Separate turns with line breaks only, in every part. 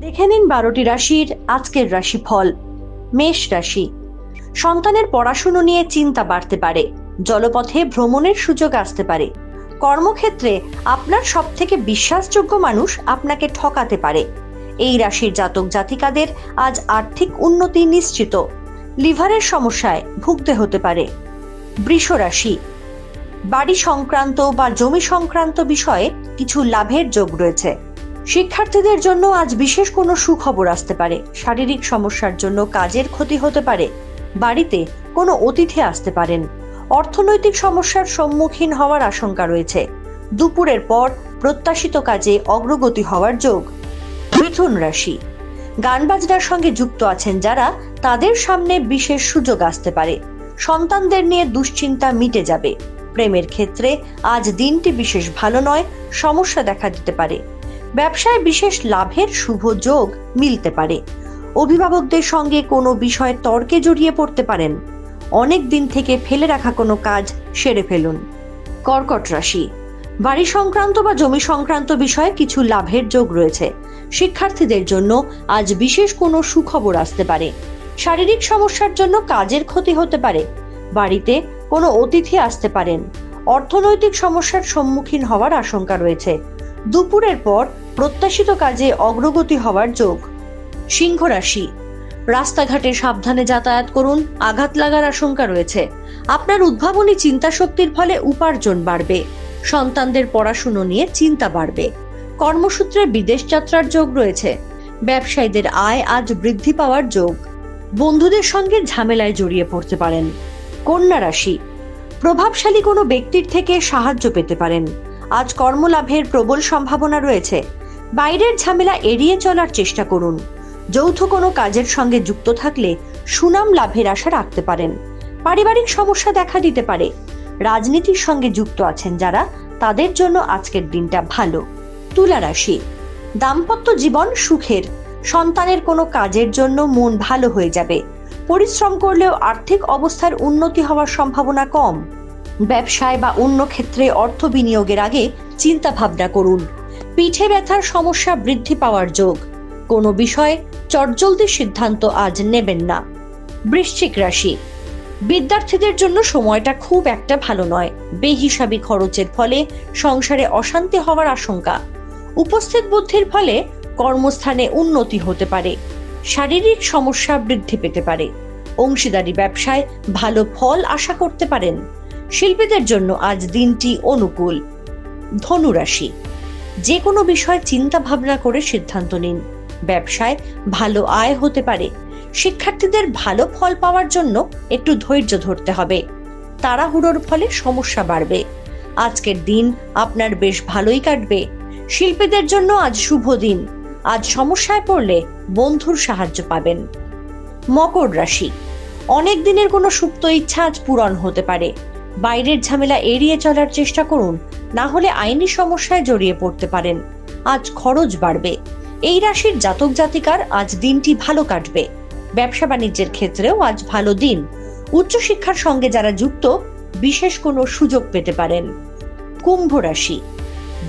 দেখে নিন বারোটি রাশির আজকের রাশিফল, মেষ রাশি। সন্তানের পড়াশুনো নিয়ে চিন্তা বাড়তে পারে, জলপথে ভ্রমণের সুযোগ আসতে পারে। কর্মক্ষেত্রে আপনার সব থেকে বিশ্বাসযোগ্য মানুষ আপনাকে ঠকাতে পারে। এই রাশির জাতক জাতিকাদের আজ আর্থিক উন্নতি নিশ্চিত, লিভারের সমস্যায় ভুগতে হতে পারে। বৃষ রাশি। বাড়ি সংক্রান্ত বা জমি সংক্রান্ত বিষয়ে কিছু লাভের যোগ রয়েছে। শিক্ষার্থীদের জন্য আজ বিশেষ কোনো সুখবর আসতে পারে। শারীরিক সমস্যার জন্য কাজের ক্ষতি হতে পারে। বাড়িতে কোনো অতিথি আসতে পারেন। অর্থনৈতিক সমস্যার সম্মুখীন হওয়ার আশঙ্কা রয়েছে। দুপুরের পর প্রত্যাশিত কাজে অগ্রগতি হওয়ার যোগ। মিথুন রাশি। গান বাজনার সঙ্গে যুক্ত আছেন যারা, তাদের সামনে বিশেষ সুযোগ আসতে পারে। সন্তানদের নিয়ে দুশ্চিন্তা মিটে যাবে। প্রেমের ক্ষেত্রে আজ দিনটি বিশেষ ভালো নয়, সমস্যা দেখা দিতে পারে। ব্যবসায় বিশেষ লাভের শুভ যোগ মিলতে পারে। অভিভাবকদের সঙ্গে কোনো বিষয়ে তর্কে জড়িয়ে পড়তে পারেন। অনেক দিন থেকে ফেলে রাখা কোনো কাজ সেরে ফেলুন। কর্কট রাশি। বাড়ি সংক্রান্ত বা জমি সংক্রান্ত বিষয়ে কিছু লাভের যোগ রয়েছে। শিক্ষার্থীদের জন্য আজ বিশেষ কোনো সুখবর আসতে পারে। শারীরিক সমস্যার জন্য কাজের ক্ষতি হতে পারে। বাড়িতে কোনো অতিথি আসতে পারেন। অর্থনৈতিক সমস্যার সম্মুখীন হওয়ার আশঙ্কা রয়েছে। দুপুরের পর প্রত্যাশিত কাজে অগ্রগতি হওয়ার যোগ। সিংহ রাশি। রাস্তাঘাটে সাবধানে যাতায়াত করুন, আঘাত লাগার আশঙ্কা রয়েছে। আপনার উদ্ভাবনী চিন্তা শক্তির ফলে উপার্জন বাড়বে। সন্তানদের পড়াশুনো নিয়ে চিন্তা বাড়বে। কর্মসূত্রে বিদেশ যাত্রার যোগ রয়েছে। ব্যবসায়ীদের আয় আজ বৃদ্ধি পাওয়ার যোগ। বন্ধুদের সঙ্গে ঝামেলায় জড়িয়ে পড়তে পারেন। কন্যা রাশি। প্রভাবশালী কোনো ব্যক্তির থেকে সাহায্য পেতে পারেন। আজ কর্মলাভের প্রবল সম্ভাবনা রয়েছে। বাইরের ঝামেলা এড়িয়ে চলার চেষ্টা করুন। যৌথ কোনো কাজের সঙ্গে যুক্ত থাকলে সুনাম লাভের আশা রাখতে পারেন। পারিবারিক সমস্যা দেখা দিতে পারে। রাজনীতির সঙ্গে যুক্ত আছেন যারা, তাদের জন্য আজকের দিনটা ভালো। তুলা রাশি। দাম্পত্য জীবন সুখের। সন্তানের কোনো কাজের জন্য মন ভালো হয়ে যাবে। পরিশ্রম করলেও আর্থিক অবস্থার উন্নতি হওয়ার সম্ভাবনা কম। ব্যবসায় বা অন্য ক্ষেত্রে অর্থ বিনিয়োগের আগে চিন্তা ভাবনা করুন। পিঠে ব্যথার সমস্যা বৃদ্ধি পাওয়ার যোগ। কোনো বিষয়ে চটজলদি সিদ্ধান্ত আজ নেবেন না। বৃশ্চিক রাশি। বিদ্যার্থীদের জন্য সময়টা খুব একটা ভালো নয়। বেহিসাবি খরচের ফলে সংসারে অশান্তি হওয়ার আশঙ্কা। উপস্থিত বুদ্ধির ফলে কর্মস্থানে উন্নতি হতে পারে। শারীরিক সমস্যা বৃদ্ধি পেতে পারে। অংশীদারি ব্যবসায় ভালো ফল আশা করতে পারেন। শিল্পীদের জন্য আজ দিনটি অনুকূল। ধনুরাশি যে কোনো বিষয়ে চিন্তা ভাবনা করে সিদ্ধান্ত নিন। ব্যবসায় ভালো আয় হতে পারে। শিক্ষার্থীদের ভালো ফল পাওয়ার জন্য একটু ধৈর্য ধরতে হবে। তাড়াহুড়োর ফলে সমস্যা বাড়বে। আজকের দিন আপনার বেশ ভালোই কাটবে। শিল্পীদের জন্য আজ শুভ দিন। আজ সমস্যায় পড়লে বন্ধুর সাহায্য পাবেন। মকর রাশি। অনেক দিনের কোনো সুপ্ত ইচ্ছা আজ পূরণ হতে পারে। বাইরের ঝামেলা এড়িয়ে চলার চেষ্টা করুন, না হলে আইনি সমস্যায় জড়িয়ে পড়তে পারেন। আজ খরচ বাড়বে। এই রাশির জাতক জাতিকার আজ দিনটি ভালো কাটবে। ব্যবসা বাণিজ্যের ক্ষেত্রেও আজ ভালো দিন। উচ্চশিক্ষার সঙ্গে যারা যুক্ত, বিশেষ কোনো সুযোগ পেতে পারেন। কুম্ভ রাশি।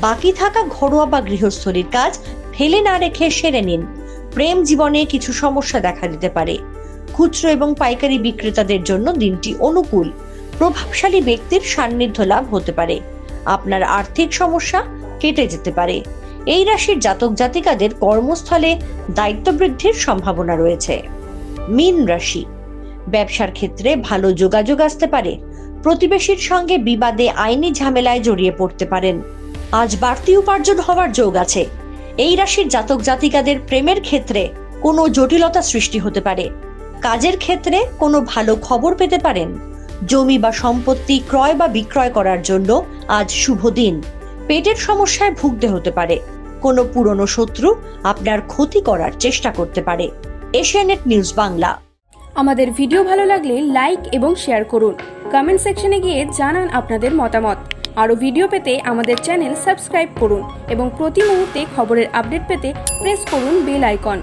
বাকি থাকা ঘরোয়া বা গৃহস্থলীর কাজ ফেলে না রেখে সেরে নিন। প্রেম জীবনে কিছু সমস্যা দেখা দিতে পারে। খুচরো এবং পাইকারি বিক্রেতাদের জন্য দিনটি অনুকূল। প্রভাবশালী ব্যক্তির সান্নিধ্য লাভ হতে পারে। আপনার আর্থিক সমস্যা কেটে যেতে পারে। এই রাশির জাতক জাতিকাদের কর্মস্থলে দায়িত্ব বৃদ্ধির সম্ভাবনা রয়েছে। মীন রাশি। ব্যবসার ক্ষেত্রে ভালো যোগাযোগ আসতে পারে। প্রতিবেশীর সঙ্গে বিবাদে আইনি ঝামেলায় জড়িয়ে পড়তে পারেন। আজ বাড়তি উপার্জন হওয়ার যোগ আছে। এই রাশির জাতক জাতিকাদের প্রেমের ক্ষেত্রে কোনো জটিলতা সৃষ্টি হতে পারে। কাজের ক্ষেত্রে কোনো ভালো খবর পেতে পারেন। জমি বা সম্পত্তি ক্রয় বা বিক্রয় করার জন্য আজ শুভ দিন। পেটের সমস্যায় ভুগতে হতে পারে। কোনো পুরনো শত্রু আপনার ক্ষতি করার চেষ্টা করতে পারে। Asianet news Bangla.
আমাদের ভিডিও ভালো লাগলে লাইক এবং শেয়ার করুন। কমেন্ট সেকশনে গিয়ে জানান আপনাদের মতামত। আরও ভিডিও পেতে আমাদের চ্যানেল সাবস্ক্রাইব করুন এবং প্রতি মুহূর্তে খবরের আপডেট পেতে প্রেস করুন বেল আইকন।